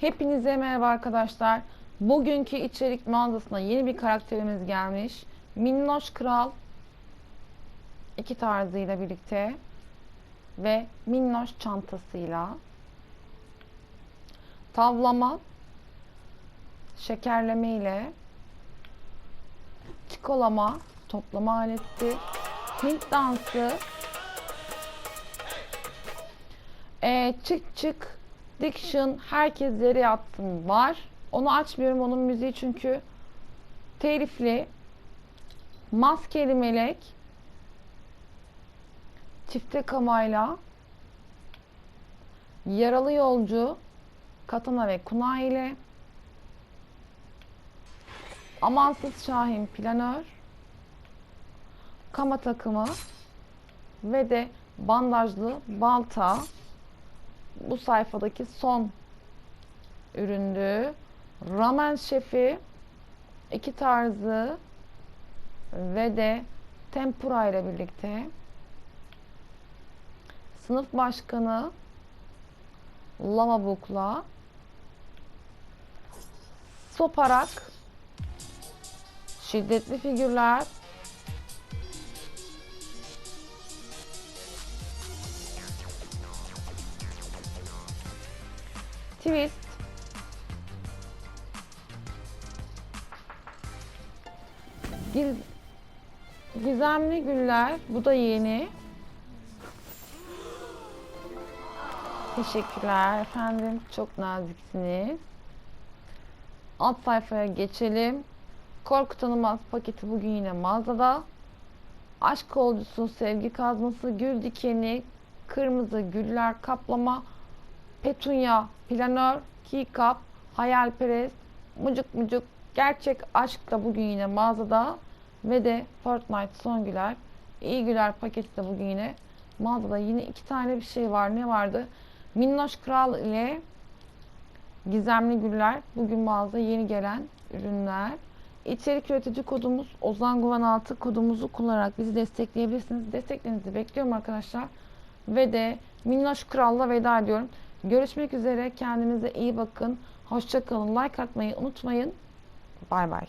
Hepinize merhaba arkadaşlar. Bugünkü içerik mağazasına yeni bir karakterimiz gelmiş. Minnoş Kral iki tarzıyla birlikte ve minnoş çantasıyla tavlama şekerleme ile çikolama toplama aleti Hint dansı e, çık çık Diction herkes yere yatsın var. Onu açmıyorum onun müziği çünkü telifli. Maskeli melek çifte kamayla yaralı yolcu katana ve kuna ile amansız şahin planör kama takımı ve de bandajlı balta bu sayfadaki son üründü. Ramen şefi iki tarzı ve de tempura ile birlikte sınıf başkanı lava bukla soparak şiddetli figürler twist Giz- Gizemli güller. Bu da yeni. Teşekkürler efendim. Çok naziksiniz. Alt sayfaya geçelim. Korku tanımaz paketi bugün yine mağazada. Aşk kolcusu, sevgi kazması, gül dikeni, kırmızı güller kaplama, petunya, planör, keycap, hayalperest, mucuk mucuk, gerçek aşk da bugün yine mağazada ve de Fortnite son güler, iyi güler paketi de bugün yine mağazada yine iki tane bir şey var. Ne vardı? Minnoş Kral ile Gizemli Güller bugün mağazada yeni gelen ürünler. İçerik üretici kodumuz Ozan Guvan 6 kodumuzu kullanarak bizi destekleyebilirsiniz. Desteklerinizi bekliyorum arkadaşlar. Ve de Minnoş Kral'la veda ediyorum. Görüşmek üzere. Kendinize iyi bakın. Hoşça kalın. Like atmayı unutmayın. Bay bay.